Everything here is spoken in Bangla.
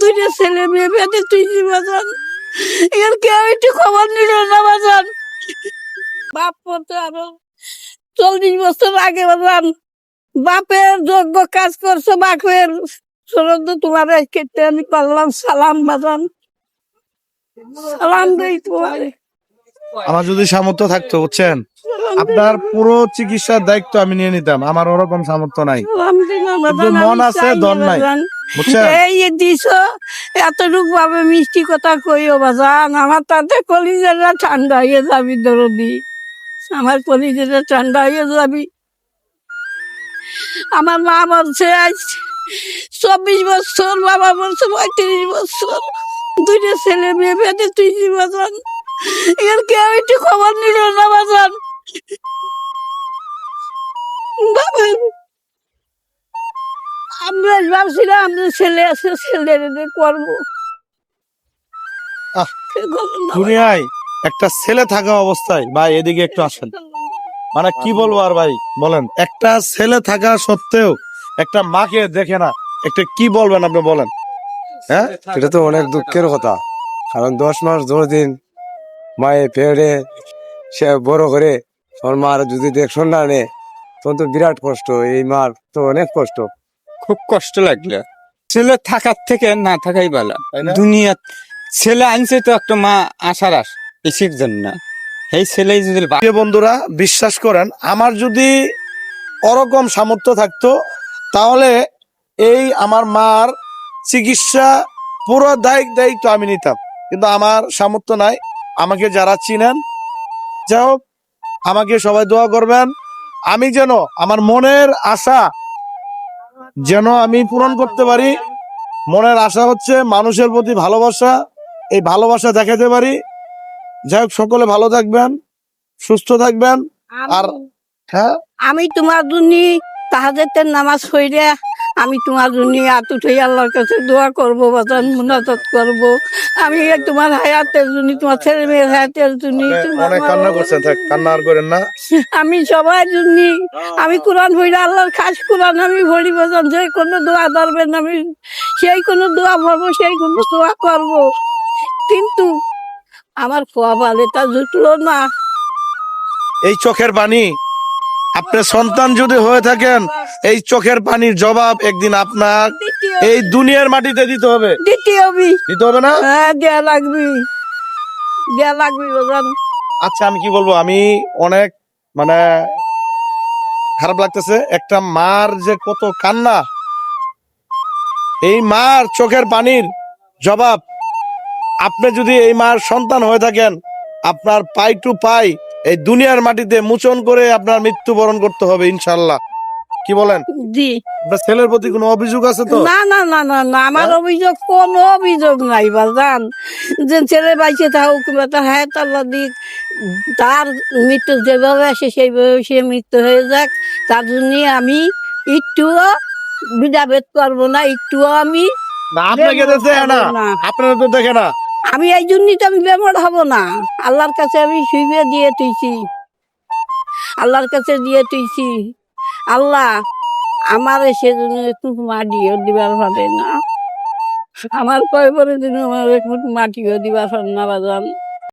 দুইটা ছেলে মেয়ে বেঁধে তুই বাজান এর কেউ একটু খবর নিল না বাজান বাপ পড়তে আরও চল্লিশ বছর আগে বাজান বাপের যোগ্য কাজ করছ বাপের। শরৎ তোমার কেটে আমি করলাম সালাম বাজান। সালাম দেই তোমার। আমার যদি সামর্থ্য থাকতো বুঝছেন? আপনার পুরো চিকিৎসার দায়িত্ব আমি নিয়ে নিতাম আমার ওরকম সামর্থ্য নাই। মন আছে, দর নাই। এই দিছ এতটুক ভাবে মিষ্টি কথা কইও বাজান আমার তাতে কলিজাটা ঠান্ডা হয়ে যাবি, দরদি। আমার কলিজাটা ঠান্ডা হয়ে যাবি। আমার মা বলছে, আজ চব্বিশ বছর, বাবা বলছে পঁয়ত্রিশ বছর। দুইটা ছেলে মেয়ে বেঁধে তুই বাজান এর কেউ একটু খবর নিল না বাজান বাবা আমরা ভাবছিলাম আমাদের ছেলে আছে ছেলে করব। দুনিয়ায় একটা ছেলে থাকা অবস্থায় ভাই এদিকে একটু আসেন। মানে কি বলব আর ভাই বলেন। একটা ছেলে থাকা সত্ত্বেও একটা মাকে দেখে না একটা কি বলবেন আপনি বলেন? হ্যাঁ? এটা তো অনেক দুঃখের কথা। কারণ দশ মাস দশ দিন মায়ে পেড়ে সে বড় করে ওর মার যদি দেখশন না নে তখন তো বিরাট কষ্ট। এই মার তো অনেক কষ্ট। খুব কষ্ট লাগল। ছেলে থাকার থেকে না থাকাই ভালো? দুনিয়া ছেলে আনছে তো একটা মা আশার আস এসির জন্য। এই ছেলে যদি বন্ধুরা বিশ্বাস করেন আমার যদি ওরকম সামর্থ্য থাকতো তাহলে এই আমার মার চিকিৎসা পুরো দায়িত্ব দায়িত্ব আমি নিতাম। কিন্তু আমার সামর্থ্য নাই। আমাকে যারা চিনেন যাই হোক আমাকে সবাই দোয়া করবেন। আমি যেন আমার মনের আশা যেন আমি পূরণ করতে পারি। মনের আশা হচ্ছে মানুষের প্রতি ভালোবাসা। এই ভালোবাসা দেখাতে পারি। যাই হোক সকলে ভালো থাকবেন সুস্থ থাকবেন। আর হ্যাঁ? আমি তোমার জন্য তাহাদের নামাজ হইলে আমি তোমার জন্য হাত উঠে আল্লাহর কাছে দোয়া করব বাজান মুনাজাত করব। আমি তোমার হায়াতের জন্য তোমার ছেলে মেয়ের হায়াতের জন্য অনেক কান্না করছেন কান্না আর করেন না। আমি সবার জন্য আমি কোরআন হইলে আল্লাহর খাস কোরআন আমি ভরি বাজান যে কোনো দোয়া ধরবেন আমি সেই কোনো দোয়া ভরবো সেই কোনো দোয়া করব। কিন্তু আমার খোয়া ভালে তা জুটলো না। এই চোখের পানি আপনার সন্তান যদি হয়ে থাকেন এই চোখের পানির জবাব একদিন আপনার এই দুনিয়ার মাটিতে দিতে হবে। দিতে হবে না? হ্যাঁ দেয়া লাগবে। দেয়া লাগবে আচ্ছা আমি কি বলব? আমি অনেক মানে খারাপ লাগতেছে। একটা মার যে কত কান্না এই মার চোখের পানির জবাব আপনি যদি এই মার সন্তান হয়ে থাকেন আপনার পাই টু পাই এই দুনিয়ার মাটিতে মুচন করে আপনার মৃত্যুবরণ করতে হবে ইনশাল্লাহ কি বলেন? জি। আপনার ছেলের প্রতি কোনো অভিযোগ আছে তো? না না না না না আমার হ্যাঁ? অভিযোগ কোনো অভিযোগ নাই বাজান। যে ছেলে বাইচে থাকুক তার হায়াত আল্লাহ দিক। তার মৃত্যু যেভাবে আসে সেইভাবে সে মৃত্যু হয়ে যাক। তার জন্য আমি একটুও বিদাভেদ করব না একটুও আমি না আপনাকে দেখে না। আপনারা তো দেখে না। আমি এই জন্যই তো আমি বেমার হব না। আল্লাহর কাছে আমি শুইবে দিয়ে তুইছি। আল্লাহর কাছে দিয়ে তুইছি। আল্লাহ আমার সেজন্য একটু মাটিও দিবার পারে না। আমার কয় পরে দিন আমার একটু মাটিও দিবার পারে না বাজান।